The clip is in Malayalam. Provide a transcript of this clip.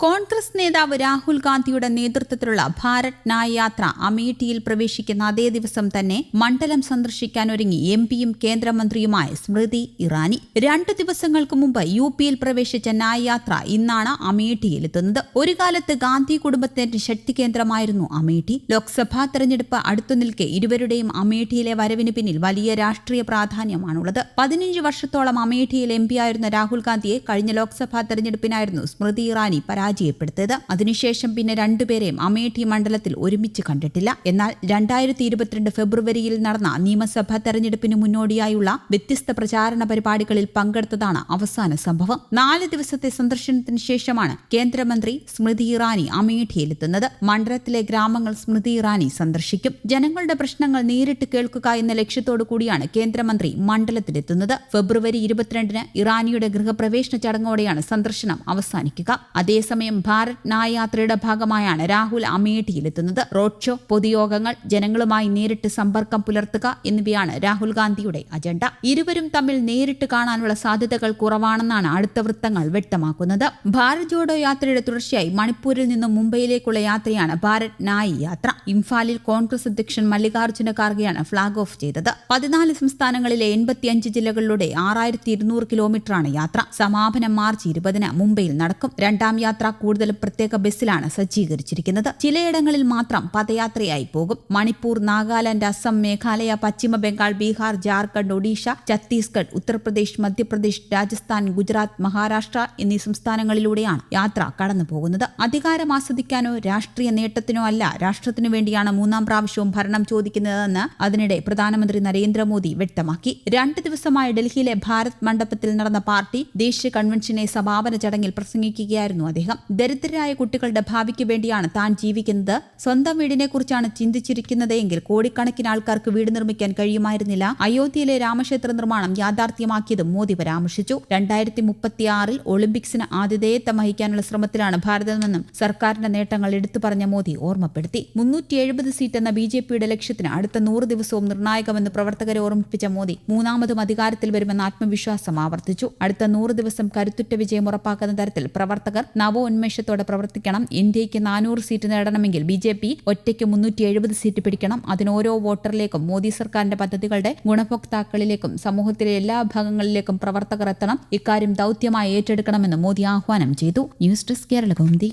കോൺഗ്രസ് നേതാവ് രാഹുൽ ഗാന്ധിയുടെ നേതൃത്വത്തിലുള്ള ഭാരത് ന്യായ് യാത്ര അമേഠിയിൽ പ്രവേശിക്കുന്ന അതേ ദിവസം തന്നെ മണ്ഡലം സന്ദർശിക്കാനൊരുങ്ങി എം പിയും കേന്ദ്രമന്ത്രിയുമായ സ്മൃതി ഇറാനി. രണ്ടു ദിവസങ്ങൾക്ക് മുമ്പ് യു പിയിൽ പ്രവേശിച്ച ന്യായ് യാത്ര ഇന്നാണ് അമേഠിയിലെത്തുന്നത് ഒരു കാലത്ത് ഗാന്ധി കുടുംബത്തിന്റെ ശക്തി കേന്ദ്രമായിരുന്നു അമേഠി. ലോക്സഭാ തെരഞ്ഞെടുപ്പ് അടുത്തു നിൽക്കെ ഇരുവരുടെയും അമേഠിയിലെ വരവിന് പിന്നിൽ വലിയ രാഷ്ട്രീയ പ്രാധാന്യമാണുള്ളത്. പതിനഞ്ച് വർഷത്തോളം അമേഠിയിൽ എം പിയായിരുന്ന രാഹുൽ ഗാന്ധിയെ കഴിഞ്ഞ ലോക്സഭാ തെരഞ്ഞെടുപ്പിനായിരുന്നു സ്മൃതി ഇറാനി പരാജയം പരാജയപ്പെടുത്തിയത് അതിനുശേഷം പിന്നെ രണ്ടുപേരെയും അമേഠി മണ്ഡലത്തിൽ ഒരുമിച്ച് കണ്ടിട്ടില്ല. എന്നാൽ രണ്ടായിരത്തി ഇരുപത്തിരണ്ട് ഫെബ്രുവരിയിൽ നടന്ന നിയമസഭാ തെരഞ്ഞെടുപ്പിന് മുന്നോടിയായുള്ള വ്യത്യസ്ത പ്രചാരണ പരിപാടികളിൽ പങ്കെടുത്തതാണ് അവസാന സംഭവം. നാല് ദിവസത്തെ സന്ദർശനത്തിന് ശേഷമാണ് കേന്ദ്രമന്ത്രി സ്മൃതി ഇറാനി അമേഠിയിലെത്തുന്നത്. മണ്ഡലത്തിലെ ഗ്രാമങ്ങൾ സ്മൃതി ഇറാനി സന്ദർശിക്കും. ജനങ്ങളുടെ പ്രശ്നങ്ങൾ നേരിട്ട് കേൾക്കുക എന്ന ലക്ഷ്യത്തോടു കൂടിയാണ് കേന്ദ്രമന്ത്രി മണ്ഡലത്തിലെത്തുന്നത്. ഫെബ്രുവരി ഇരുപത്തിരണ്ടിന് ഇറാനിയുടെ ഗൃഹപ്രവേശന ചടങ്ങോടെയാണ് സന്ദർശനം അവസാനിക്കുക. അതേസമയം ഭാരത് നായ യാത്രയുടെ ഭാഗമായാണ് രാഹുൽ അമേഠിയിലെത്തുന്നത്. റോഡ് ഷോ പൊതുയോഗങ്ങൾ ജനങ്ങളുമായി നേരിട്ട് സമ്പർക്കം പുലർത്തുക എന്നിവയാണ് രാഹുൽ ഗാന്ധിയുടെ അജണ്ട. ഇരുവരും തമ്മിൽ നേരിട്ട് കാണാനുള്ള സാധ്യതകൾ കുറവാണെന്നാണ് അടുത്ത വൃത്തങ്ങൾ വ്യക്തമാക്കുന്നത്. ഭാരത് ജോഡോ യാത്രയുടെ തുടർച്ചയായി മണിപ്പൂരിൽ നിന്നും മുംബൈയിലേക്കുള്ള യാത്രയാണ് ഭാരത് നായ് യാത്ര. ഇംഫാലിൽ കോൺഗ്രസ് അധ്യക്ഷൻ മല്ലികാർജുന ഖാർഗെയാണ് ഫ്ളാഗ് ഓഫ് ചെയ്തത്. പതിനാല് സംസ്ഥാനങ്ങളിലെ എൺപത്തിയഞ്ച് ജില്ലകളിലൂടെ ആറായിരത്തി ഇരുന്നൂറ് കിലോമീറ്ററാണ് യാത്ര. സമാപനം മാർച്ച് ഇരുപതിന് മുംബൈയിൽ നടക്കും. രണ്ടാം യാത്ര കൂടുതലും പ്രത്യേക ബസ്സിലാണ് സജ്ജീകരിച്ചിരിക്കുന്നത്. ചിലയിടങ്ങളിൽ മാത്രം പദയാത്രയായി പോകും. മണിപ്പൂർ നാഗാലാന്റ് അസം മേഘാലയ പശ്ചിമ ബംഗാൾ ബീഹാർ ജാർഖണ്ഡ് ഒഡീഷ ഛത്തീസ്ഗഡ് ഉത്തർപ്രദേശ് മധ്യപ്രദേശ് രാജസ്ഥാൻ ഗുജറാത്ത് മഹാരാഷ്ട്ര എന്നീ സംസ്ഥാനങ്ങളിലൂടെയാണ് യാത്ര കടന്നുപോകുന്നത് അധികാരം ആസ്വദിക്കാനോ രാഷ്ട്രീയ നേട്ടത്തിനോ അല്ല രാഷ്ട്രത്തിനു വേണ്ടിയാണ് മൂന്നാം പ്രാവശ്യവും ഭരണം ചോദിക്കുന്നതെന്ന് അതിനിടെ പ്രധാനമന്ത്രി നരേന്ദ്രമോദി വ്യക്തമാക്കി. രണ്ട് ദിവസമായി ഡൽഹിയിലെ ഭാരത് മണ്ഡപത്തിൽ നടന്ന പാർട്ടി ദേശീയ കൺവെൻഷനെ സമാപന ചടങ്ങിൽ പ്രസംഗിക്കുകയായിരുന്നു അദ്ദേഹം. ദരിദ്രരായ കുട്ടികളുടെ ഭാവിക്ക് വേണ്ടിയാണ് താൻ ജീവിക്കുന്നത്. സ്വന്തം വീടിനെ കുറിച്ചാണ് ചിന്തിച്ചിരിക്കുന്നതെങ്കിൽ കോടിക്കണക്കിന് ആൾക്കാർക്ക് വീട് നിർമ്മിക്കാൻ കഴിയുമായിരുന്നില്ല. അയോധ്യയിലെ രാമക്ഷേത്ര നിർമ്മാണം യാഥാർത്ഥ്യമാക്കിയതും മോദി പരാമർശിച്ചു. രണ്ടായിരത്തി മുപ്പത്തിയാറിൽ ഒളിമ്പിക്സിന് ആതിഥേയത്വം വഹിക്കാനുള്ള ശ്രമത്തിലാണ് ഭാരതമെന്നും സർക്കാരിന്റെ നേട്ടങ്ങൾ എടുത്തു പറഞ്ഞ മോദി ഓർമ്മപ്പെടുത്തി. മുന്നൂറ്റി എഴുപത് സീറ്റ് എന്ന ബി ജെ പിയുടെ ലക്ഷ്യത്തിന് അടുത്ത നൂറ് ദിവസവും നിർണായകമെന്ന് പ്രവർത്തകരെ ഓർമ്മിപ്പിച്ച മോദി മൂന്നാമതും അധികാരത്തിൽ വരുമെന്ന ആത്മവിശ്വാസം ആവർത്തിച്ചു. അടുത്ത നൂറ് ദിവസം കരുത്തുറ്റ വിജയം ഉറപ്പാക്കുന്ന തരത്തിൽ പ്രവർത്തകർ നവോന്മേഷത്തോടെ പ്രവർത്തിക്കണം. ഇന്ത്യയ്ക്ക് നാനൂറ് സീറ്റ് നേടണമെങ്കിൽ ബി ജെ പി ഒറ്റയ്ക്ക് മുന്നൂറ്റി എഴുപത് സീറ്റ് പിടിക്കണം. അതിന് ഓരോ വോട്ടറിലേക്കും മോദി സർക്കാരിന്റെ പദ്ധതികളുടെ ഗുണഭോക്താക്കളിലേക്കും സമൂഹത്തിലെ എല്ലാ ഭാഗങ്ങളിലേക്കും പ്രവർത്തകർ എത്തണം. ഇക്കാര്യം ദൌത്യമായി ഏറ്റെടുക്കണമെന്ന് മോദി ആഹ്വാനം ചെയ്തു. News desk Kerala Kaumudi